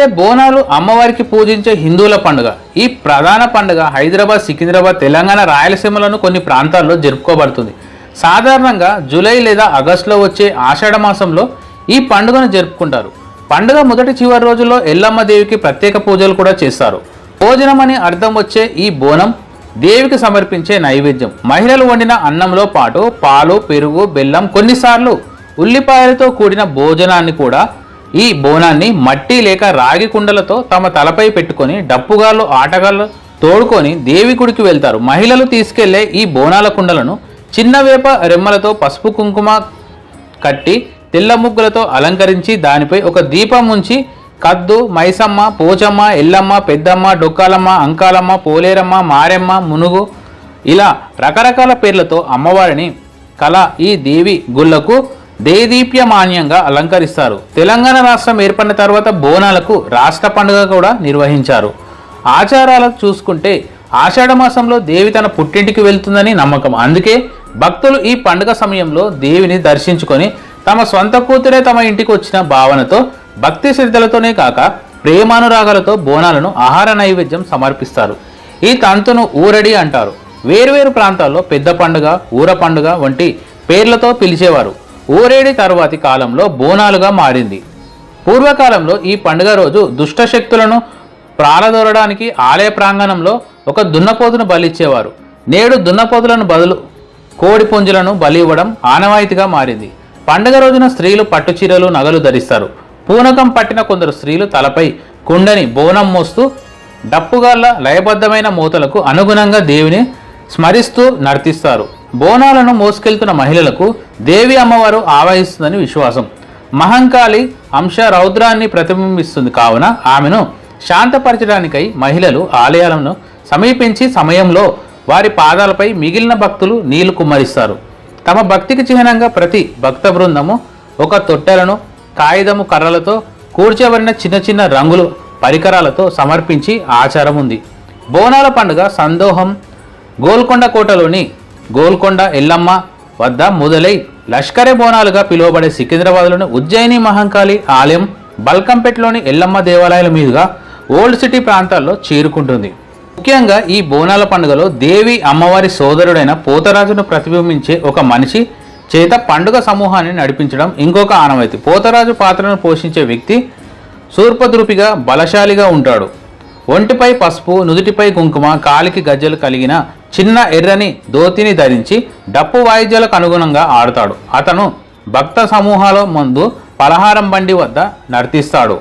అయితే బోనాలు అమ్మవారికి పూజించే హిందువుల పండుగ ఈ ప్రధాన పండుగ హైదరాబాద్ సికింద్రాబాద్ తెలంగాణ రాయలసీమలోని కొన్ని ప్రాంతాల్లో జరుపుకోబడుతుంది. సాధారణంగా జూలై లేదా ఆగస్టులో వచ్చే ఆషాఢ మాసంలో ఈ పండుగను జరుపుకుంటారు. పండుగ మొదటి చివరి రోజుల్లో ఎల్లమ్మ దేవికి ప్రత్యేక పూజలు కూడా చేస్తారు. భోజనం అని అర్థం వచ్చే ఈ బోనం దేవికి సమర్పించే నైవేద్యం. మహిళలు వండిన అన్నంలో పాటు పాలు పెరుగు బెల్లం కొన్నిసార్లు ఉల్లిపాయలతో కూడిన భోజనాన్ని కూడా ఈ బోనాన్ని మట్టి లేక రాగి కుండలతో తమ తలపై పెట్టుకొని డప్పుగాళ్ళు ఆటగాళ్ళు తోడుకొని దేవి గుడికి వెళ్తారు. మహిళలు తీసుకెళ్ళే ఈ బోనాల కుండలను చిన్న వేప రెమ్మలతో పసుపు కుంకుమ కట్టి తెల్ల ముగ్గులతో అలంకరించి దానిపై ఒక దీపం ఉంచి కద్దు మైసమ్మ పోచమ్మ ఎల్లమ్మ పెద్దమ్మ డొక్కాలమ్మ అంకాలమ్మ పోలేరమ్మ మారెమ్మ మునుగు ఇలా రకరకాల పేర్లతో అమ్మవారిని కళ ఈ దేవి గుళ్ళకు దేదీప్యమాన్యంగా అలంకరిస్తారు. తెలంగాణ రాష్ట్రం ఏర్పడిన తర్వాత బోనాలకు రాష్ట్ర పండుగ కూడా నిర్వహించారు. ఆచారాలకు చూసుకుంటే ఆషాఢ మాసంలో దేవి తన పుట్టింటికి వెళ్తుందని నమ్మకం. అందుకే భక్తులు ఈ పండుగ సమయంలో దేవిని దర్శించుకొని తమ సొంత కూతురే తమ ఇంటికి వచ్చిన భావనతో భక్తి శ్రద్ధలతోనే కాక ప్రేమానురాగాలతో బోనాలను ఆహార నైవేద్యం సమర్పిస్తారు. ఈ తంతును ఊరడి అంటారు. వేరువేరు ప్రాంతాల్లో పెద్ద పండుగ ఊర పండుగ వంటి పేర్లతో పిలిచేవారు. ఊరేడి తరువాతి కాలంలో బోనాలుగా మారింది. పూర్వకాలంలో ఈ పండుగ రోజు దుష్ట శక్తులను ప్రాలదోరడానికి ఆలయ ప్రాంగణంలో ఒక దున్నపోతును బలిచ్చేవారు. నేడు దున్నపోతులను బదులు కోడి పుంజులను బలి ఇవ్వడం ఆనవాయితీగా మారింది. పండుగ రోజున స్త్రీలు పట్టు చీరలు నగలు ధరిస్తారు. పూనకం పట్టిన కొందరు స్త్రీలు తలపై కుండని బోనం మోస్తూ డప్పుగాళ్ళ లయబద్ధమైన మూతలకు అనుగుణంగా దేవిని స్మరిస్తూ నర్తిస్తారు. బోనాలను మోసుకెళ్తున్న మహిళలకు దేవి అమ్మవారు ఆవహిస్తుందని విశ్వాసం. మహంకాళి అంశ రౌద్రాన్ని ప్రతిబింబిస్తుంది కావున ఆమెను శాంతపరచడానికై మహిళలు ఆలయాలను సమీపించి సమయంలో వారి పాదాలపై మిగిలిన భక్తులు నీళ్ళు కుమ్మరిస్తారు. తమ భక్తికి చిహ్నంగా ప్రతి భక్త బృందము ఒక తొట్టెలను కాగితము కర్రలతో కూర్చోబడిన చిన్న చిన్న రంగులు పరికరాలతో సమర్పించి ఆచారం ఉంది. బోనాల పండుగ సందోహం గోల్కొండ కోటలోని గోల్కొండ ఎల్లమ్మ వద్ద మొదలై లష్కరే బోనాలుగా పిలువబడే సికింద్రాబాద్లోని ఉజ్జయిని మహంకాళి ఆలయం బల్కంపేటలోని ఎల్లమ్మ దేవాలయాల మీదుగా ఓల్డ్ సిటీ ప్రాంతాల్లో చేరుకుంటుంది. ముఖ్యంగా ఈ బోనాల పండుగలో దేవి అమ్మవారి సోదరుడైన పోతరాజును ప్రతిబింబించే ఒక మనిషి చేత పండుగ సమూహాన్ని నడిపించడం ఇంకొక ఆనవాయితీ. పోతరాజు పాత్రను పోషించే వ్యక్తి సూర్పద్రూపిగా బలశాలిగా ఉంటాడు. ఒంటిపై పసుపు నుదుటిపై కుంకుమ కాలికి గజ్జలు కలిగిన చిన్న ఎర్రని ధోతిని ధరించి డప్పు వాయిద్యాలకు అనుగుణంగా ఆడతాడు. అతను భక్త సమూహాల ముందు పలహారం బండి వద్ద నర్తిస్తాడు.